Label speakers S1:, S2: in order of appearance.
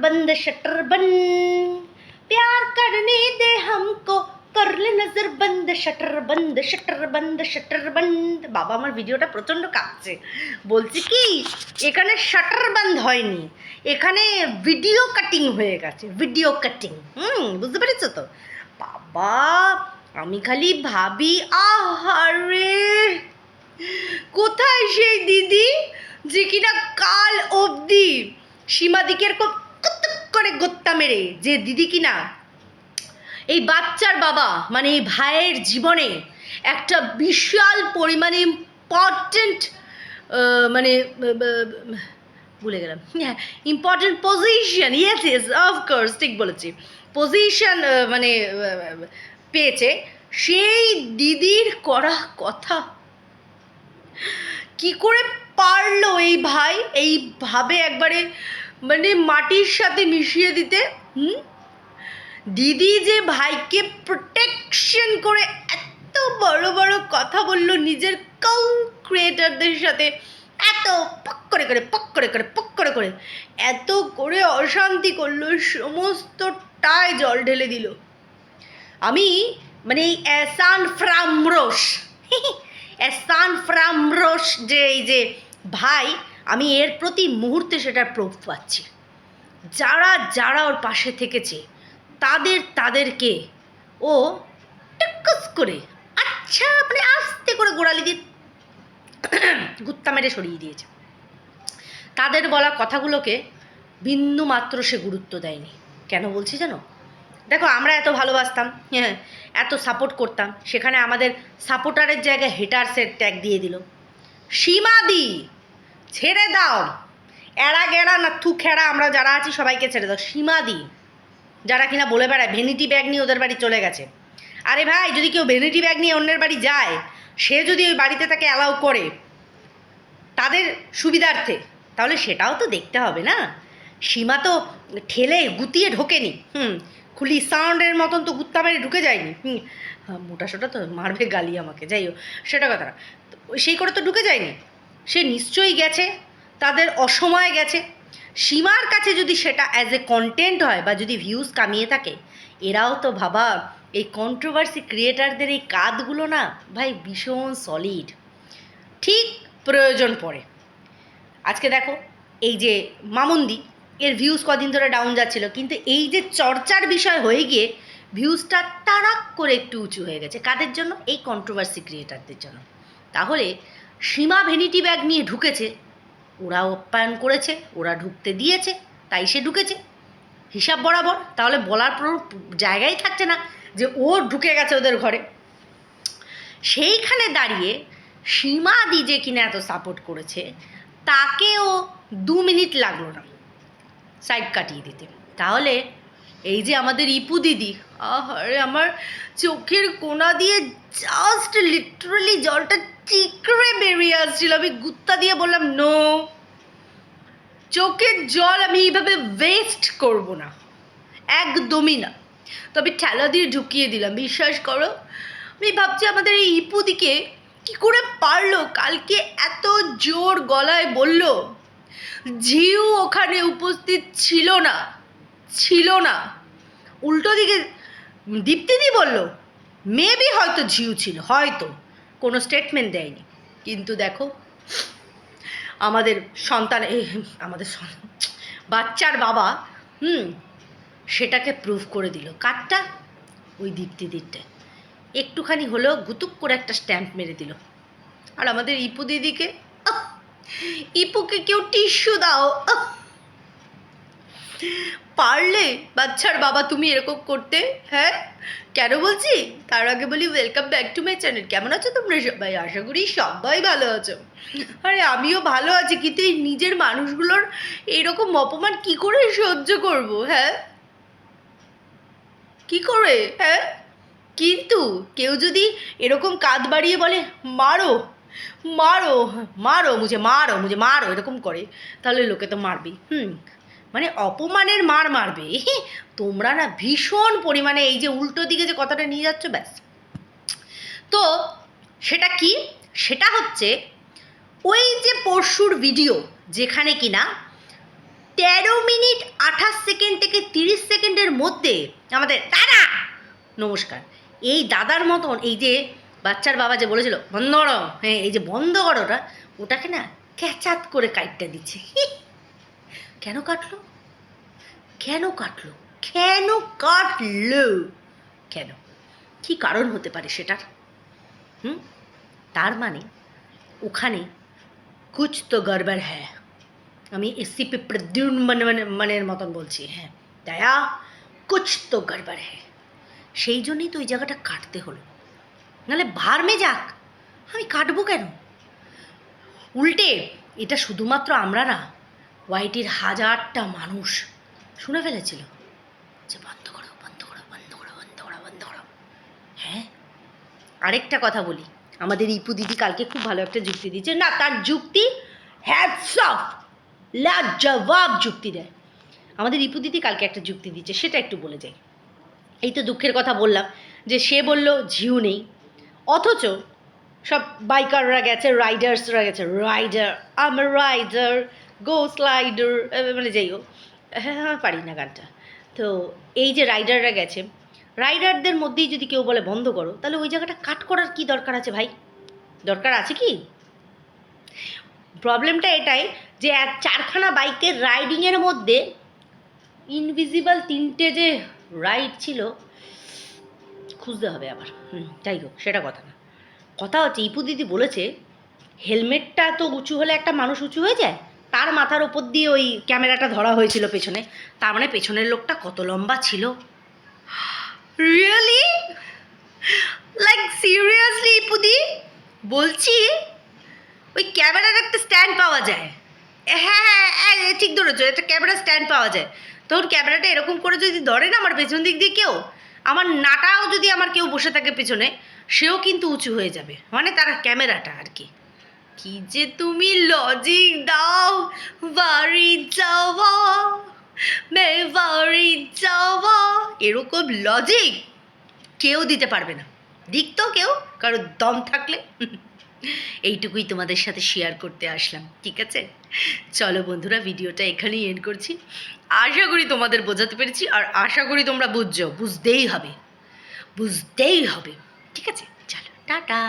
S1: बंद शटर बंद प्यार करने दे हमको कर ले नजर बंद शटर बंद शटर बंद শটার বন্ধ বাবা আমার ভিডিওটা প্রচণ্ড কাঁপছে বলছি কি এখানে শাটার বন্ধ হয়নি এখানে ভিডিও কাটিং হয়ে গেছে ভিডিও কাটিং হুম বুঝতে পেরেছো তো বাবা আমি খালি ভাবি আহারে কোথায় সেই দিদি যে কিনা কাল অবধি সীমাদিকের খুব কুতুক করে গোত্তা মেরে যে দিদি কিনা, এই বাচ্চার বাবা মানে এই ভাইয়ের জীবনে একটা বিশাল পরিমাণে ইম্পর্টেন্ট মানে ভুলে গেলাম। হ্যাঁ important position yes yes of course ঠিক বলেছি। পজিশন মানে পেয়েছে। সেই দিদির করা কথা। কি করে পারল এই ভাই? এইভাবে একবারে মানে মাটির সাথে মিশিয়ে দিতে, হুম? দিদি যে ভাইকে প্রোটেকশন করে এত বড় বড় কথা বলল নিজের কাউ ক্রিয়েটারদের সাথে, এত পক করে করে, পক করে করে, পক করে করে, এত করে অশান্তি করল সমস্তটায় জল ঢেলে দিল। আমি মানে এই এসান ফ্রামরোস এসান ফ্রামরোস যে এই যে ভাই আমি এর প্রতি মুহূর্তে সেটার প্রুফ পাচ্ছি। যারা যারা ওর পাশে থেকেছে, তাদের, তাদেরকে ও টুকুস করে আচ্ছা মানে আস্তে করে গোড়ালি দিয়ে গুত্তা মেরে সরিয়ে দিয়েছে। তাদের বলা কথাগুলোকে বিন্দু মাত্র সে গুরুত্ব দেয়নি। কেন বলছি জানো? দেখো, আমরা এত ভালোবাসতাম হ্যাঁ এত সাপোর্ট করতাম, সেখানে আমাদের সাপোর্টারের জায়গায় হেটার্সের ট্যাগ দিয়ে দিল। সীমাদি! ছেড়ে দাও। এড়া গেড়া না থু খেড়া, আমরা যারা আছি সবাইকে ছেড়ে দাও। সীমা সীমাদি যারা কিনা বলে বেড়ায় ভ্যানিটি ব্যাগ নিয়ে ওদের বাড়ি চলে গেছে। আরে ভাই, যদি কেউ ভেনিটি ব্যাগ নিয়ে অন্যের বাড়ি যায়, সে যদি ওই বাড়িতে তাকে অ্যালাউ করে, তাদের সুবিধার্থে, তাহলে সেটাও তো দেখতে হবে না? সীমা তো ঠেলে গুতিয়ে ঢোকেনি। হুম, খুলি সাউন্ডের মতন তো গুত্তা মেরে ঢুকে যায়নি। হুম মোটা সোটা তো মারবে গালি আমাকে, যাই হোক, সেটা কথা সেই করে তো ঢুকে যায়নি। সে নিশ্চয়ই গেছে, তাদের অসময়ে গেছে। সীমার কাছে যদি সেটা অ্যাজ এ কন্টেন্ট হয় বা যদি ভিউজ কামিয়ে থাকে, এরাও তো ভাবা, এই কন্ট্রোভার্সি ক্রিয়েটারদের এই কাঁধগুলো না ভাই ভীষণ সলিড ঠিক প্রয়োজন পড়ে। আজকে দেখো, এই যে মামুন্দি, এর ভিউজ কদিন ধরে ডাউন যাচ্ছিল, কিন্তু এই যে চর্চার বিষয় হয়ে গিয়ে ভিউজটা তাড়াক করে একটু উঁচু হয়ে গেছে। কাদের জন্য? এই কন্ট্রোভার্সি ক্রিয়েটারদের জন্য। তাহলে সীমা ভ্যানিটি ব্যাগ নিয়ে ঢুকেছে। ওরা আপ্যায়ন করেছে, ওরা ঢুকতে দিয়েছে, তাই সে ঢুকেছে। হিসাব বরাবর, তাহলে বলার কোনো জায়গাই থাকছে না যে ও ঢুকে গেছে ওদের ঘরে। সেইখানে দাঁড়িয়ে সীমাদি যে কিনা এত সাপোর্ট করেছে, তাকেও দু মিনিট লাগল না। সাইড কাটিয়ে দিতে। তাহলে এই যে আমাদের ইপু দিদি আরে আমার চোখের কোনা দিয়ে জাস্ট লিটারালি জলটা চিকরে বেরিয়ে আসছিল। আমি গুত্তা দিয়ে বললাম নো চোখের জল আমি এইভাবে ওয়েস্ট করব না, একদমই না। তবে ঠেলা দিয়ে ঢুকিয়ে দিলাম, বিশ্বাস করো? আমি ভাবছি আমাদের এই ইপুদিকে কি করে পারল, কালকে এত জোর গলায় বলল, ঝিউ ওখানে উপস্থিত ছিল না। ছিল না। উল্টো দিকে দীপ্তিদি বলল মেবি হয়তো ঝিউ ছিল, হয়তো। কোনো স্টেটমেন্ট দেয়নি। কিন্তু দেখো, আমাদের সন্তান আমাদের বাচ্চার বাবা, হুম, সেটাকে প্রুভ করে দিল। কারটা ওই দীপ্তিদিরটা একটুখানি হলেও গুতুক করে একটা স্ট্যাম্প মেরে দিল। আর আমাদের ইপু দিদিকে ইপুকে কেউ টিস্যু দাও। পারলে? বাচ্চার বাবা তুমি এরকম করতে হ্যাঁ? কেন বলছি? তার আগে বলি welcome back to my channel কেমন আছো তোমরা সবাই? আশা করি সবাই ভালো আছো। আরে, আমিও ভালো আছি, কিন্তু এই নিজের মানুষগুলোর এরকম অপমান কি করে সহ্য করব হ্যাঁ? কি করে হ্যাঁ? কিন্তু কেউ যদি এরকম কাঁধ বাড়িয়ে বলে, মারো মারো মারো, মুঝে মারো মুঝে মারো, এরকম করে, তাহলে লোকে তো মারবেই। হুম মানে অপমানের মার মারবে। তোমরা না ভীষণ পরিমাণে এই যে উল্টো দিকে যে কথাটা নিয়ে যাচ্ছ, ব্যাস। তো সেটা কি? সেটা হচ্ছে ওই যে পরশুর ভিডিও যেখানে কিনা তেরো মিনিট আঠাশ সেকেন্ড থেকে তিরিশ সেকেন্ডের মধ্যে আমাদের দাদা, নমস্কার, এই দাদার মতন এই যে বাচ্চার বাবা যে বলেছিল বন্ধ করো হ্যাঁ এই যে বন্ধ করোটা ওটাকে না ক্যাচাত করে কাইটটা দিচ্ছে। কেন কাটলো? কেন কাটলো? কেন কাটলো? কেন? কি কারণ হতে পারে সেটার? হুম? তার মানে ওখানে কুচ তো গড়বড় হ্যাঁ আমি এসি পে প্রদ্যুন মানে মানে মানের মতন বলছি হ্যাঁ। দয়া কুচ তো গড়বড় হ্যাঁ সেই জন্যই তো ওই জায়গাটা কাটতে হলো। নাহলে ভারমে যাক। আমি কাটবো কেন? উল্টে, এটা শুধুমাত্র আমরা না ওয়াইটির হাজারটা মানুষ শুনে ফেলেছিল যে বন্ধ করো বন্ধ করো বন্ধ করো বন্ধ করো বন্ধ করো। হ্যাঁ? আরেকটা কথা বলি। আমাদের ইপু দিদি কালকে খুব ভালো একটা যুক্তি দিচ্ছে না, তার যুক্তি হ্যাটস অফ জবাব যুক্তি দেয়। আমাদের ইপু দিদি কালকে একটা যুক্তি দিচ্ছে সেটা একটু বলে যাই। এই তো দুঃখের কথা বললাম যে সে বলল, ঝিউ নেই। অথচ সব বাইকাররা গেছে রাইডার্সরা গেছে। রাইডার আমার রাইডার গো স্লাইডার মানে যাই হোক হ্যাঁ হ্যাঁ পারি না গানটা। তো এই যে রাইডাররা গেছে রাইডারদের মধ্যেই যদি কেউ বলে বন্ধ করো, তাহলে ওই জায়গাটা কাট করার কি দরকার আছে ভাই? দরকার আছে কি? প্রবলেমটা এটাই যে এক চারখানা বাইকের রাইডিংয়ের মধ্যে ইনভিজিবল তিনটে যে রাইড ছিল, খুঁজতে হবে আবার। হুম, যাই হোক, সেটা কথা না। কথা হচ্ছে, ইপু দিদি বলেছে হেলমেটটা তো উঁচু হলে একটা মানুষ উঁচু হয়ে যায়? তার মাথার ওপর দিয়ে ওই ক্যামেরাটা ধরা হয়েছিল পেছনে। তার মানে পেছনের লোকটা কত লম্বা ছিল? রিয়েলি লাইক সিরিয়াসলি ইপুদি বলছি, ওই ক্যামেরার একটা স্ট্যান্ড পাওয়া যায়। হ্যাঁ হ্যাঁ হ্যাঁ ঠিক ধরেছো একটা ক্যামেরা স্ট্যান্ড পাওয়া যায়। তখন ক্যামেরাটা এরকম করে যদি ধরে না আমার পেছন দিক দিয়ে কেউ, আমার নাটাও যদি আমার কেউ বসে থাকে পেছনে, সেও কিন্তু উঁচু হয়ে যাবে। মানে তারা ক্যামেরাটা আর কি। কি যে তুমি লজিক দাও বাড়ি যাওয়া মে বাড়ি যাওয়া এরকম লজিক কেউ দিতে পারবে না। দিক তো কেউ কারোর দম থাকলে। এইটুকুই তোমাদের সাথে শেয়ার করতে আসলাম, ঠিক আছে? চলো বন্ধুরা, ভিডিওটা এখানেই এন্ড করছি। আশা করি তোমাদের বোঝাতে পেরেছি, আর আশা করি তোমরা বুঝছ, বুঝতেই হবে বুঝতেই হবে, ঠিক আছে? চলো, টাটা।